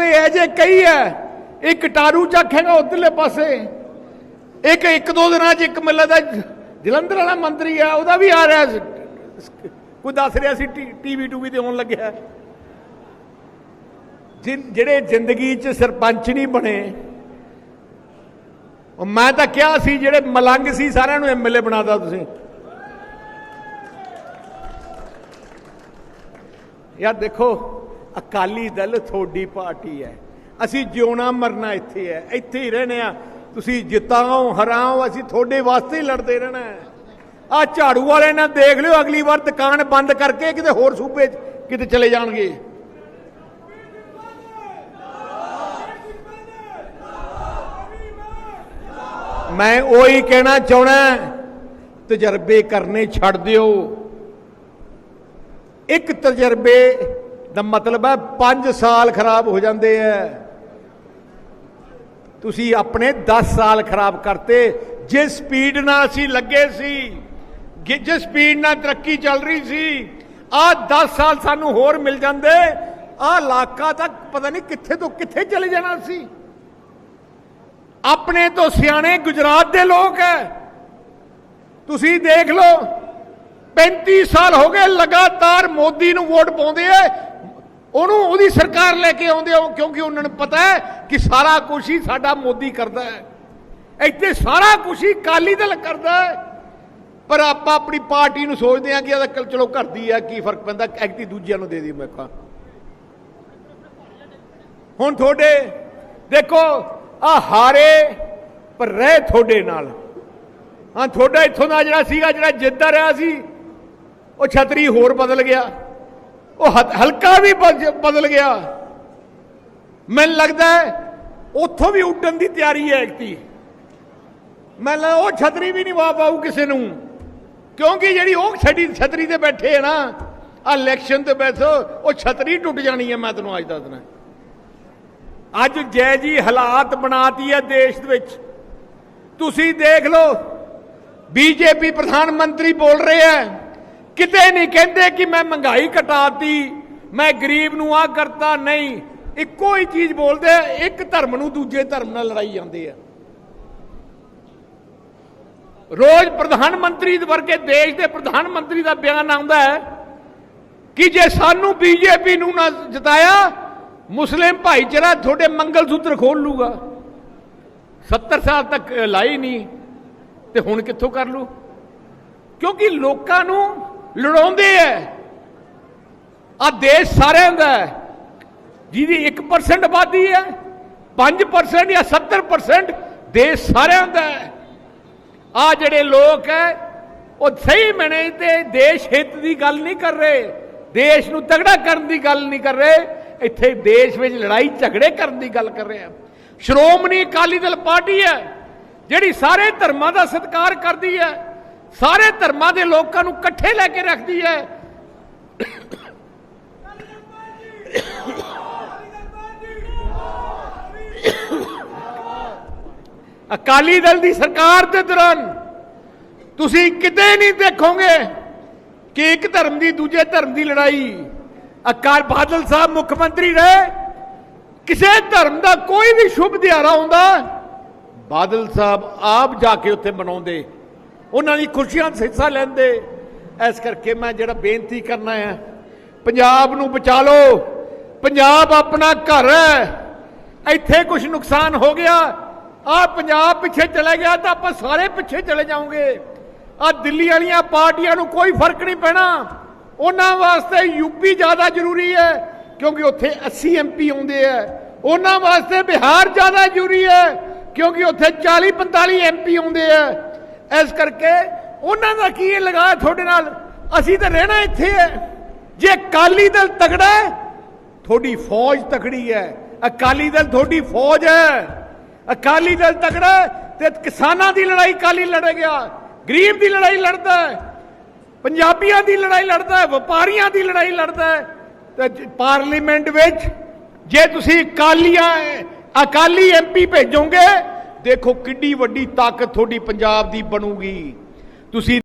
ਤੇ ਇਹ ਜੇ ਕਈ ਹੈ, ਇੱਕ ਟਾਰੂ ਚੱਕ ਹੈਗਾ ਉਧਰਲੇ ਪਾਸੇ, ਇੱਕ ਇੱਕ, ਦੋ ਦਿਨਾਂ 'ਚ ਇੱਕ ਮਿਲਦਾ ਦਾ ਜਲੰਧਰ ਵਾਲਾ ਮੰਤਰੀ ਆ, ਉਹਦਾ ਵੀ ਆ ਰਿਹਾ ਕੋਈ ਦੱਸ ਰਿਹਾ ਸੀ ਟੀਵੀ ਟੂਵੀ ਤੇ ਆਉਣ ਲੱਗਿਆ। ਜਿਹੜੇ ਜ਼ਿੰਦਗੀ 'ਚ ਸਰਪੰਚ ਨਹੀਂ ਬਣੇ ਮੈਂ ਤਾਂ ਕਿਹਾ ਸੀ, ਜਿਹੜੇ ਮਲੰਗ ਸੀ, ਸਾਰਿਆਂ ਨੂੰ ਐਮਐਲਏ ਬਣਾਦਾ ਤੁਸੀਂ। ਯਾਰ ਦੇਖੋ ਅਕਾਲੀ ਦਲ ਤੁਹਾਡੀ ਪਾਰਟੀ ਹੈ। ਅਸੀਂ ਜਿਉਣਾ ਮਰਨਾ ਇੱਥੇ ਹੈ। ਇੱਥੇ ਹੀ ਰਹਿਣਾ ਆ ਤੁਸੀਂ ਜਿਤਾਓ, ਹਰਾਓ, ਅਸੀਂ ਤੁਹਾਡੇ ਵਾਸਤੇ ਹੀ ਲੜਦੇ ਰਹਿਣਾ ਹੈ। ਆ ਝਾੜੂ ਵਾਲੇ ਨਾਲ ਦੇਖ ਲਿਓ, ਅਗਲੀ ਵਾਰ ਦੁਕਾਨ ਬੰਦ ਕਰਕੇ ਕਿਤੇ ਹੋਰ ਸੂਬੇ 'ਚ ਕਿਤੇ ਚਲੇ ਜਾਣਗੇ। ਮੈਂ ਉਹੀ ਕਹਿਣਾ ਚਾਹਣਾ ਤਜਰਬੇ ਕਰਨੇ ਛੱਡ ਦਿਓ। ਇੱਕ ਤਜਰਬੇ ਦਾ ਮਤਲਬ ਹੈ 5 ਸਾਲ ਖਰਾਬ ਹੋ ਜਾਂਦੇ ਐ। ਤੁਸੀਂ ਆਪਣੇ 10 ਸਾਲ ਖਰਾਬ ਕਰਤੇ। ਜਿਸ ਸਪੀਡ ਨਾਲ ਅਸੀਂ ਲੱਗੇ ਸੀ ਜਿਸ ਸਪੀਡ ਨਾਲ ਤਰੱਕੀ ਚੱਲ ਰਹੀ ਸੀ, ਆਹ 10 ਸਾਲ ਸਾਨੂੰ ਹੋਰ ਮਿਲ ਜਾਂਦੇ। ਆ ਇਲਾਕਾ ਤੱਕ ਪਤਾ ਨਹੀਂ ਕਿੱਥੇ ਤੋਂ ਕਿੱਥੇ ਚਲੇ ਜਾਣਾ ਸੀ। ਆਪਣੇ ਤੋਂ ਸਿਆਣੇ ਗੁਜਰਾਤ ਦੇ ਲੋਕ ਹੈ ਤੁਸੀਂ ਦੇਖ ਲਓ 35 ਸਾਲ ਹੋ ਗਏ ਲਗਾਤਾਰ ਮੋਦੀ ਨੂੰ ਵੋਟ ਪਾਉਂਦੇ ਐ। ਉਹਨੂੰ ਉਹਦੀ ਸਰਕਾਰ ਲੈ ਕੇ ਆਉਂਦੇ ਹੋ, ਕਿਉਂਕਿ ਉਹਨਾਂ ਨੂੰ ਪਤਾ ਹੈ ਕਿ ਸਾਰਾ ਕੁਝ ਹੀ ਸਾਡਾ ਮੋਦੀ ਕਰਦਾ ਹੈ। ਇੱਥੇ ਸਾਰਾ ਕੁਝ ਹੀ ਕਾਲੀ ਦਲ ਕਰਦਾ ਹੈ। ਪਰ ਆਪਾਂ ਆਪਣੀ ਪਾਰਟੀ ਨੂੰ ਸੋਚਦੇ ਹਾਂ ਕਿ ਇਹਦਾ ਚਲੋ ਕਰਦੀ ਹੈ, ਕੀ ਫ਼ਰਕ ਪੈਂਦਾ? ਐਕਤੀ ਦੂਜਿਆਂ ਨੂੰ ਦੇ ਦੀ ਮੈਂ ਕਹਾਂ। ਹੁਣ ਤੁਹਾਡੇ, ਦੇਖੋ ਆ ਹਾਰੇ, ਪਰ ਰਹਿ ਤੁਹਾਡੇ ਨਾਲ। ਹਾਂ, ਤੁਹਾਡਾ ਇੱਥੋਂ ਦਾ ਜਿਹੜਾ ਸੀਗਾ, ਜਿਹੜਾ ਜਿੱਤਦਾ ਰਿਹਾ ਸੀ, ਉਹ ਛਤਰੀ ਹੋਰ ਬਦਲ ਗਿਆ। ਉਹ ਹ- ਹਲਕਾ ਵੀ ਬਦ- ਬਦਲ ਗਿਆ। ਮੈਨੂੰ ਲੱਗਦਾ ਉੱਥੋਂ ਵੀ ਉੱਡਣ ਦੀ ਤਿਆਰੀ ਹੈ ਐਕਤੀ ਮੈਂ ਲਾ, ਉਹ ਛਤਰੀ ਵੀ ਨਹੀਂ ਵਾ ਪਾਊ ਕਿਸੇ ਨੂੰ। ਕਿਉਂਕਿ ਜਿਹੜੀ ਉਹ ਛੱਡੀ ਛਤਰੀ ਤੇ ਬੈਠੇ ਹੈ ਨਾ ਆ ਇਲੈਕਸ਼ਨ ਤੇ ਬੈਠੋ, ਉਹ ਛਤਰੀ ਟੁੱਟ ਜਾਣੀ ਹੈ, ਮੈਂ ਤੈਨੂੰ ਅੱਜ ਦੱਸਣਾ ਅੱਜ ਜੈ ਜੀ ਹਾਲਾਤ ਬਣਾਤੀ ਹੈ ਦੇਸ਼ ਦੇ ਵਿੱਚ। ਤੁਸੀਂ ਦੇਖ ਲਓ, ਬੀਜੇਪੀ ਪ੍ਰਧਾਨ ਮੰਤਰੀ ਬੋਲ ਰਹੇ ਹੈ ਕਿਤੇ ਨਹੀਂ ਕਹਿੰਦੇ ਕਿ ਮੈਂ ਮਹਿੰਗਾਈ ਘਟਾਤੀ ਮੈਂ ਗਰੀਬ ਨੂੰ ਆ ਕਰਤਾ ਨਹੀਂ। ਇੱਕੋ ਹੀ ਚੀਜ਼ ਬੋਲਦੇ ਆ, ਇੱਕ ਧਰਮ ਨੂੰ ਦੂਜੇ ਧਰਮ ਨਾਲ ਲੜਾਈ ਜਾਂਦੇ ਆ। ਰੋਜ਼ ਪ੍ਰਧਾਨ ਮੰਤਰੀ ਦੇ ਵਰਗੇ ਦੇਸ਼ ਦੇ ਪ੍ਰਧਾਨ ਮੰਤਰੀ ਦਾ ਬਿਆਨ ਆਉਂਦਾ ਹੈ ਕਿ ਜੇ ਸਾਨੂੰ ਬੀਜੇਪੀ ਨੂੰ ਨਾ ਜਿਤਾਇਆ ਮੁਸਲਿਮ ਭਾਈਚਾਰਾ ਤੁਹਾਡੇ ਮੰਗਲ ਸੂਤਰ ਖੋਲ ਲੂਗਾ। 70 ਸਾਲ ਤੱਕ ਲਾਈ ਨਹੀਂ ਤੇ ਹੁਣ ਕਿੱਥੋਂ ਕਰ ਲੂ? ਕਿਉਂਕਿ ਲੋਕਾਂ ਨੂੰ ਲੜਾਉਂਦੇ ਐ। ਆ ਦੇਸ਼ ਸਾਰਿਆਂ ਦਾ ਹੈ ਜਿਹਦੀ 1% ਆਬਾਦੀ ਹੈ 5% ਜਾਂ 70% ਦੇਸ਼ ਸਾਰਿਆਂ ਦਾ ਹੈ ਆ ਜਿਹੜੇ ਲੋਕ ਹੈ ਉਹ ਸਹੀ ਮਨੇ ਤੇ ਦੇਸ਼ ਹਿੱਤ ਦੀ ਗੱਲ ਨਹੀਂ ਕਰ ਰਹੇ, ਦੇਸ਼ ਨੂੰ ਤਗੜਾ ਕਰਨ ਦੀ ਗੱਲ ਨਹੀਂ ਕਰ ਰਹੇ, ਇੱਥੇ ਦੇਸ਼ ਵਿੱਚ ਲੜਾਈ ਝਗੜੇ ਕਰਨ ਦੀ ਗੱਲ ਕਰ ਰਹੇ ਆ। ਸ਼੍ਰੋਮਣੀ ਅਕਾਲੀ ਦਲ ਪਾਰਟੀ ਹੈ ਜਿਹੜੀ ਸਾਰੇ ਧਰਮਾਂ ਦਾ ਸਤਿਕਾਰ ਕਰਦੀ ਹੈ ਸਾਰੇ ਧਰਮਾਂ ਦੇ ਲੋਕਾਂ ਨੂੰ ਇਕੱਠੇ ਲੈ ਕੇ ਰੱਖਦੀ ਹੈ। ਅਕਾਲੀ ਦਲ ਦੀ ਸਰਕਾਰ ਦੇ ਦੌਰਾਨ ਤੁਸੀਂ ਕਿਤੇ ਨਹੀਂ ਦੇਖੋਗੇ ਕਿ ਇੱਕ ਧਰਮ ਦੀ ਦੂਜੇ ਧਰਮ ਦੀ ਲੜਾਈ ਅਕਾਲ ਬਾਦਲ ਸਾਹਿਬ ਮੁੱਖ ਮੰਤਰੀ ਰਹੇ। ਕਿਸੇ ਧਰਮ ਦਾ ਕੋਈ ਵੀ ਸ਼ੁਭ ਦਿਹਾੜਾ ਹੁੰਦਾ, ਬਾਦਲ ਸਾਹਿਬ ਆਪ ਜਾ ਕੇ ਉੱਥੇ ਮਨਾਉਂਦੇ। ਉਹਨਾਂ ਦੀ ਖੁਸ਼ੀਆਂ 'ਚ ਹਿੱਸਾ ਲੈਂਦੇ। ਇਸ ਕਰਕੇ ਮੈਂ ਜਿਹੜਾ ਬੇਨਤੀ ਕਰਨਾ ਹੈ, ਪੰਜਾਬ ਨੂੰ ਬਚਾ ਲਓ। ਪੰਜਾਬ ਆਪਣਾ ਘਰ ਹੈ। ਇੱਥੇ ਕੁਝ ਨੁਕਸਾਨ ਹੋ ਗਿਆ। ਆ ਪੰਜਾਬ ਪਿੱਛੇ ਚਲੇ ਗਿਆ ਤਾਂ ਆਪਾਂ ਸਾਰੇ ਪਿੱਛੇ ਚਲੇ ਜਾਵਾਂਗੇ। ਆ ਦਿੱਲੀ ਵਾਲੀਆਂ ਪਾਰਟੀਆਂ ਨੂੰ ਕੋਈ ਫ਼ਰਕ ਨਹੀਂ ਪੈਣਾ। ਉਹਨਾਂ ਵਾਸਤੇ ਯੂਪੀ ਜ਼ਿਆਦਾ ਜ਼ਰੂਰੀ ਹੈ, ਕਿਉਂਕਿ ਉੱਥੇ 80 ਐਮਪੀ ਆਉਂਦੇ ਆ ਉਹਨਾਂ ਵਾਸਤੇ ਬਿਹਾਰ ਜ਼ਿਆਦਾ ਜ਼ਰੂਰੀ ਹੈ, ਕਿਉਂਕਿ ਉੱਥੇ 40 45 ਐਮਪੀ ਆਉਂਦੇ ਆ ਇਸ ਕਰਕੇ ਉਹਨਾਂ ਦਾ ਕੀ ਲਗਾ ਤੁਹਾਡੇ ਨਾਲ? ਅਸੀਂ ਤਾਂ ਰਹਿਣਾ ਇੱਥੇ ਹੈ। ਜੇ ਅਕਾਲੀ ਦਲ ਤਕੜਾ ਹੈ, ਤੁਹਾਡੀ ਫੌਜ ਤਕੜੀ ਹੈ। ਅਕਾਲੀ ਦਲ ਤੁਹਾਡੀ ਫੌਜ ਹੈ। ਅਕਾਲੀ ਦਲ ਤਕੜਾ ਤੇ ਕਿਸਾਨਾਂ ਦੀ ਲੜਾਈ ਕਾਲੀ ਲੜੇਗਾ ਗਰੀਬ ਦੀ ਲੜਾਈ ਲੜਦਾ ਹੈ। ਪੰਜਾਬੀਆਂ ਦੀ ਲੜਾਈ ਲੜਦਾ ਹੈ। ਵਪਾਰੀਆਂ ਦੀ ਲੜਾਈ ਲੜਦਾ ਹੈ। ਤੇ ਪਾਰਲੀਮੈਂਟ ਵਿੱਚ ਜੇ ਤੁਸੀਂ ਅਕਾਲੀਆਂ, ਅਕਾਲੀ ਐਮਪੀ ਭੇਜੋਗੇ ਦੇਖੋ ਕਿੱਡੀ ਵੱਡੀ ਤਾਕਤ ਤੁਹਾਡੀ ਪੰਜਾਬ ਦੀ ਬਣੂਗੀ। ਤੁਸੀਂ